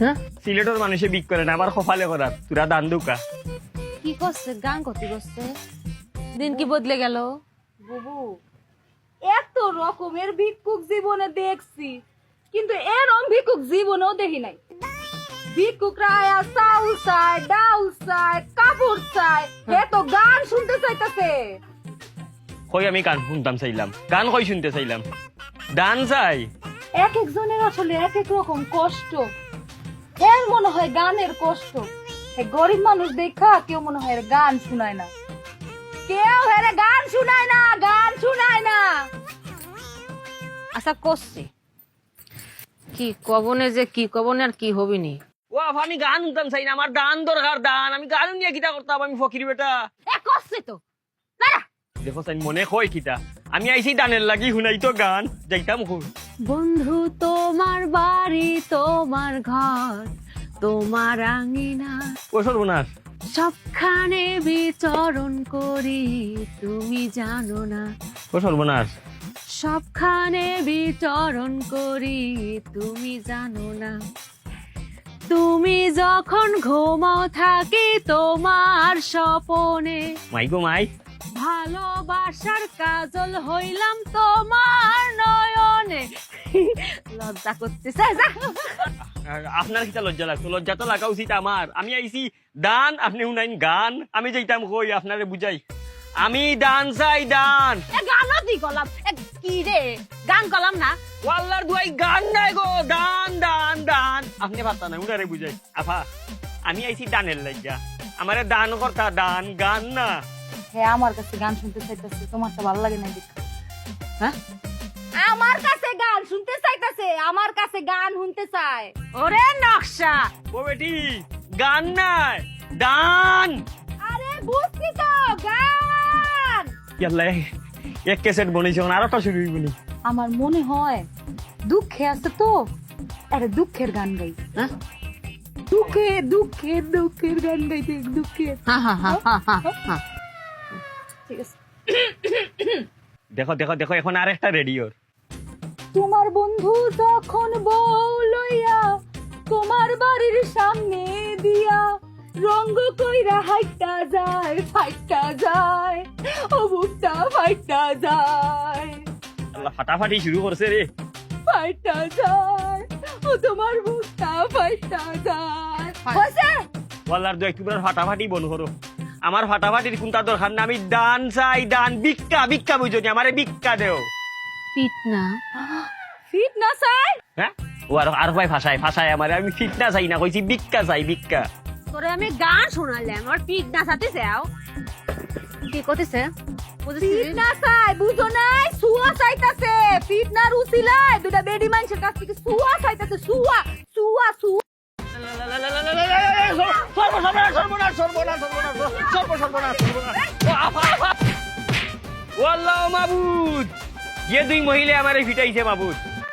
হ্যাঁ? সিলেটের মানুষে বিক করে না আমার কপালে করার তুরা দান দুকা কি করছে গান কত করছে দিন কি বদলে গেল? বুবু এত রকমের ভিক্ষুক জীবনে দেখছি কিন্তু এরম ভিক্ষুক জীবনেও দেখি নাই। ভিক্ষুকরা আয়া চাউল চায় ডাউল চায় কাপড় চায় হে তো গান শুনতে চাইতেছে। কই আমি গান শুনতাম চাইলাম গান কই শুনতে চাইলাম? দান চাই। এক একজনের আসলে এক এক রকম কষ্ট। এর মনে হয় গানের কষ্ট। গরিব মানুষ দেখা কেউ মনে হয় গান শুনায় না। কেউ এর গান শুনায় না গান শুনায় না। আচ্ছা করছে। কি কবনে যে কি কবনে আর কি হবিনি ও আফা, আমি গান শুনতাম চাই না আমার দান দরকার দান। আমি গান নিয়ে কিতা করতাম আমি ফকির বেটা। এ করছে তো। দেখো চাই মনে কয় কিতা। আমি আইছি দানের লাগি শুনাই তো গান যাইতাম খুব বন্ধু তোমার বাড়ি তোমার ঘর তোমার আঙিনা। ও সর্বনাশ। সবখানে বিচরণ করি তুমি জানো না। ও সর্বনাশ। সবখানে বিচরণ করি তুমি জানো না। তুমি যখন ঘুমাও থাকি তোমার স্বপনে। মাই গো মাই। ভালোবাসার কাজল হইলাম তোমার নয়নে। লজ্জা করতেছে যা। আপনার কিতা লজ্জা লাগতো লজ্জা তো লাগা উচিত আমার। আমি আইছি দান আপনি শুনাইন গান। আমি যাইতাম কই আপনারে বুঝাই। আমি দান চাই দান। গানও দি গলাম কি রে? গান গলাম না। ওয়াল্লার দুয়াই গান নাই গো। দান দান দান। আপনি পাত্তা নাই উনারে বুঝাই। আফা আমি আইছি দানের লাগিয়া আমারে দান করতা দান গান না। হ্যাঁ আমার কাছে গান শুনতে চাইতেছে। তোমার তো ভালো লাগে না হ্যাঁ? আমার কাছে গান শুনতে চাইতেছে আমার কাছে গান শুনতে চায়। ওরে নকশা। ও বেটি গান নাই আরে বুঝছি তো গান। ইয়াল্লা এক ক্যাসেট বনেছে আর একটা শুরু হইবনি আমার মনে হয় দুঃখে আছে তো আরে দুঃখের গান গাই। হ্যাঁ? দুঃখে দুঃখের দুঃখের গান গাইতে দুঃখের হা হা হা হা হা হা। ঠিক আছে। দেখো দেখো দেখো এখন আর একটা রেডিওর। তোমার বন্ধু যখন বউ লইয়া তোমার বাড়ির সামনে দিয়া রঙ্গ কইরা হাইটা যায় ফাইটা যায় ও বুকটা ফাইটা যায় ফাটাফাটি শুরু করছে রে। ফাইটা যায় ও তোমার বুকটা ফাইটা যায়। ফাই- হয়েছে? ওয়াল্লার দু একটু ফাটাফাটি বন করো। আমার ফাটাফাটির কোনটা দরকার না? আমি দান চাই দান ভিক্ষা ভিক্ষা বুঝনি আমারে ভিক্ষা দেও। পিট না। ফিট চাই হ্যাঁ? ও আর আর ভাই ভাষায় ভাষায় আমার। আমি ফিট না চাই না কইছি ভিক্ষা চাই ভিক্ষা। তোরে আমি গান শোনালাম আর পিট না সাথে যাও কি করতেছে ফিট না চাই বুঝো নাই? সুয়া চাইতাছে। ফিট না রুচিলাই দুটা বেডি মানুষের কাছ থেকে সুয়া চাইতাছে সুয়া সুয়া সুয়া। সর্বনাশ সর্বনাশ সর্বনাশ সর্বনাশ সর্বনাশ সর্বনাশ ও আফা আফা। ও আল্লাহ মাবুদ যে দুই মহিলা আমারে ফিটাইছে মাবুদ